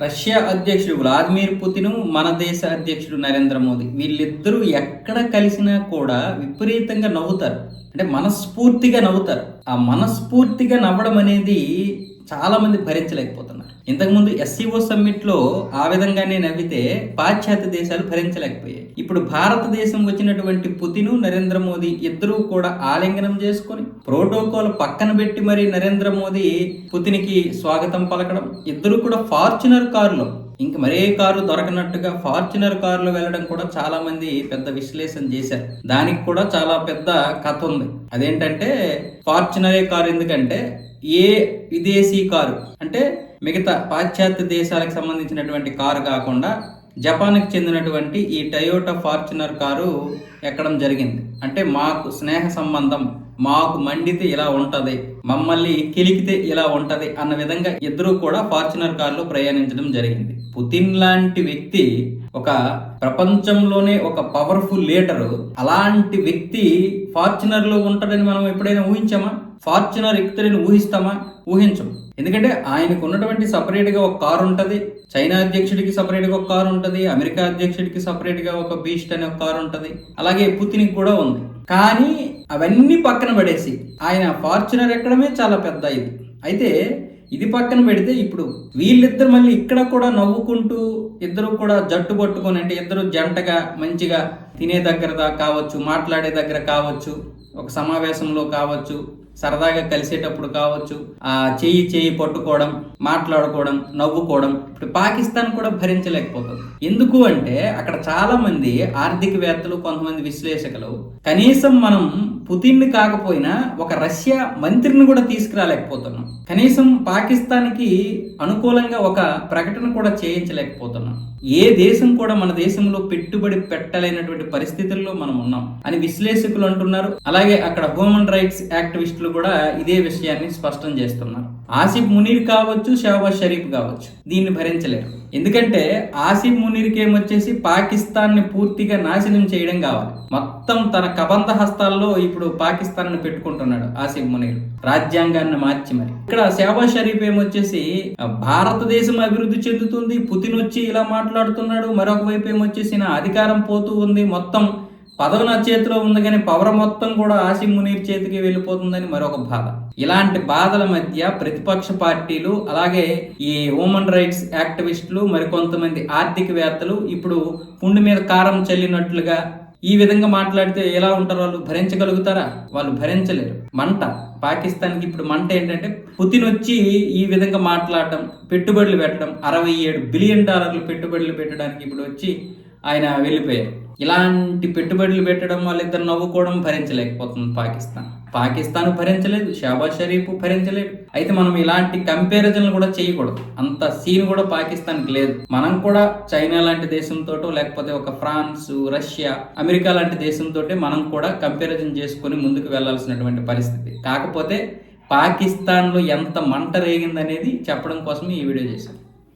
Russia అధ్యక్షుడు Vladimir Putin మన దేశ అధ్యక్షుడు నరేంద్ర మోదీ వీళ్ళిద్దరూ ఎక్కడ కలిసినా కూడా విపరీతంగా నవ్వుతారు. అంటే మనస్ఫూర్తిగా నవ్వుతారు. ఆ మనస్ఫూర్తిగా నవ్వడం అనేది చాలామంది భరించలేకపోతున్నారు. ఇంతకుముందు ఎస్సీఓ సమ్మిట్లో ఆ విధంగానే నవ్వితే పాశ్చాత్య దేశాలు భరించలేకపోయాయి. ఇప్పుడు భారతదేశం వచ్చినటువంటి పుతిను నరేంద్ర మోదీ ఇద్దరూ కూడా ఆలింగనం చేసుకొని ప్రోటోకాల్ పక్కన పెట్టి మరి నరేంద్ర మోదీ పుతినికి స్వాగతం పలకడం. ఇద్దరు కూడా ఫార్చునర్ కారులో. ఇంక మరే కారు దొరకనట్టుగా ఫార్చునర్ కారులో వెళ్ళడం కూడా చాలా మంది పెద్ద విశ్లేషణ చేశారు. దానికి కూడా చాలా పెద్ద కథ ఉంది. అదేంటంటే ఫార్చునరే కారు ఎందుకంటే ఏ విదేశీ కారు అంటే మిగతా పాశ్చాత్య దేశాలకు సంబంధించినటువంటి కారు కాకుండా జపాన్కి చెందినటువంటి ఈ టయోటా ఫార్చునర్ కారు ఎక్కడం జరిగింది. అంటే మాకు స్నేహ సంబంధం మాకు మండితే ఇలా ఉంటది మమ్మల్ని కిలికితే ఇలా ఉంటది అన్న విధంగా ఇద్దరు కూడా ఫార్చునర్ కారులో ప్రయాణించడం జరిగింది. పుతిన్ లాంటి వ్యక్తి ఒక ప్రపంచంలోనే ఒక పవర్ఫుల్ లీడరు అలాంటి వ్యక్తి ఫార్చునర్లో ఉంటాడని మనం ఎప్పుడైనా ఊహించామా? ఫార్చునర్ ఎక్కుతాడని ఊహిస్తామా? ఊహించం ఎందుకంటే ఆయనకు ఉన్నటువంటి సపరేట్గా ఒక కారు ఉంటుంది చైనా అధ్యక్షుడికి సపరేట్గా ఒక కారు ఉంటుంది అమెరికా అధ్యక్షుడికి సపరేట్గా ఒక బీస్ట్ అనే ఒక కారు ఉంటుంది. అలాగే పుతిన్కి కూడా ఉంది. కానీ అవన్నీ పక్కన పడేసి ఆయన ఫార్చునర్ ఎక్కడమే చాలా పెద్ద ఇది. అయితే ఇది పక్కన పెడితే ఇప్పుడు వీళ్ళిద్దరు మళ్ళీ ఇక్కడ కూడా నవ్వుకుంటూ ఇద్దరు కూడా జట్టు పట్టుకొని అంటే ఇద్దరు జంటగా మంచిగా తినే దగ్గర కావచ్చు మాట్లాడే దగ్గర కావచ్చు ఒక సమావేశంలో కావచ్చు సరదాగా కలిసేటప్పుడు కావచ్చు. ఆ చెయ్యి చెయ్యి పట్టుకోవడం మాట్లాడుకోవడం నవ్వుకోవడం ఇప్పుడు పాకిస్తాన్ కూడా భరించలేకపోతుంది. ఎందుకు అంటే అక్కడ చాలా మంది ఆర్థికవేత్తలు కొంతమంది విశ్లేషకులు కనీసం మనం పుతిన్ కాకపోయినా ఒక రష్యా మంత్రిని కూడా తీసుకురాలేకపోతున్నాం. కనీసం పాకిస్తాన్కి అనుకూలంగా ఒక ప్రకటన కూడా చేయించలేకపోతున్నాం. ఏ దేశం కూడా మన దేశంలో పెట్టుబడి పెట్టలేనటువంటి పరిస్థితుల్లో మనం ఉన్నాం అని విశ్లేషకులు అంటున్నారు. అలాగే అక్కడ హ్యూమన్ రైట్స్ యాక్టివిస్టులు కూడా ఇదే విషయాన్ని స్పష్టం చేస్తున్నారు. ఆసిఫ్ మునీర్ కావచ్చు షహబాజ్ షరీఫ్ కావచ్చు. దీన్ని భరించలేరు ఎందుకంటే ఆసిఫ్ మునీర్కి ఏమొచ్చేసి పాకిస్తాన్ని పూర్తిగా నాశనం చేయడం కావాలి. మొత్తం తన కబంధ హస్తాల్లో ఇప్పుడు పాకిస్తాన్ని పెట్టుకుంటున్నాడు ఆసిఫ్ మునీర్. రాజ్యాంగాన్ని మార్చి మరి. ఇక్కడ షహబాజ్ షరీఫ్ ఏమొచ్చేసి భారతదేశం అభివృద్ధి చెందుతుంది పుతిన్ వచ్చి ఇలా మాట్లాడుతున్నాడు మరొక వైపు ఏమొచ్చేసి నా అధికారం పోతూ ఉంది మొత్తం పదవి నా చేతిలో ఉంది కానీ పవర్ మొత్తం కూడా ఆసిమ్ మునీర్ చేతికి వెళ్ళిపోతుందని మరొక బాధ. ఇలాంటి బాధల మధ్య ప్రతిపక్ష పార్టీలు అలాగే ఈ హ్యూమన్ రైట్స్ యాక్టివిస్టులు మరికొంతమంది ఆర్థికవేత్తలు ఇప్పుడు పుండు మీద కారం చల్లినట్లుగా ఈ విధంగా మాట్లాడితే ఎలా ఉంటారు వాళ్ళు? భరించగలుగుతారా? వాళ్ళు భరించలేరు. మంట. పాకిస్తాన్కి ఇప్పుడు మంట ఏంటంటే పుతిన్ వచ్చి ఈ విధంగా మాట్లాడటం పెట్టుబడులు పెట్టడం అరవై ఏడు బిలియన్ డాలర్లు పెట్టుబడులు పెట్టడానికి ఇప్పుడు వచ్చి ఆయన వెళ్ళిపోయారు. ఇలాంటి పెట్టుబడులు పెట్టడం వాళ్ళిద్దరు నవ్వుకోవడం భరించలేకపోతుంది పాకిస్తాన్. పాకిస్తాన్ భరించలేదు షాబాజ్ షరీఫ్ భరించలేదు. అయితే మనం ఇలాంటి కంపారిజన్లు కూడా చేయకూడదు. అంత సీన్ కూడా పాకిస్తాన్కి లేదు. మనం కూడా చైనా లాంటి దేశంతో లేకపోతే ఒక ఫ్రాన్స్ రష్యా అమెరికా లాంటి దేశంతో మనం కూడా కంపారిజన్ చేసుకుని ముందుకు వెళ్ళాల్సినటువంటి పరిస్థితి. కాకపోతే పాకిస్తాన్లో ఎంత మంట రేగిందనేది చెప్పడం కోసం ఈ వీడియో చేశాను.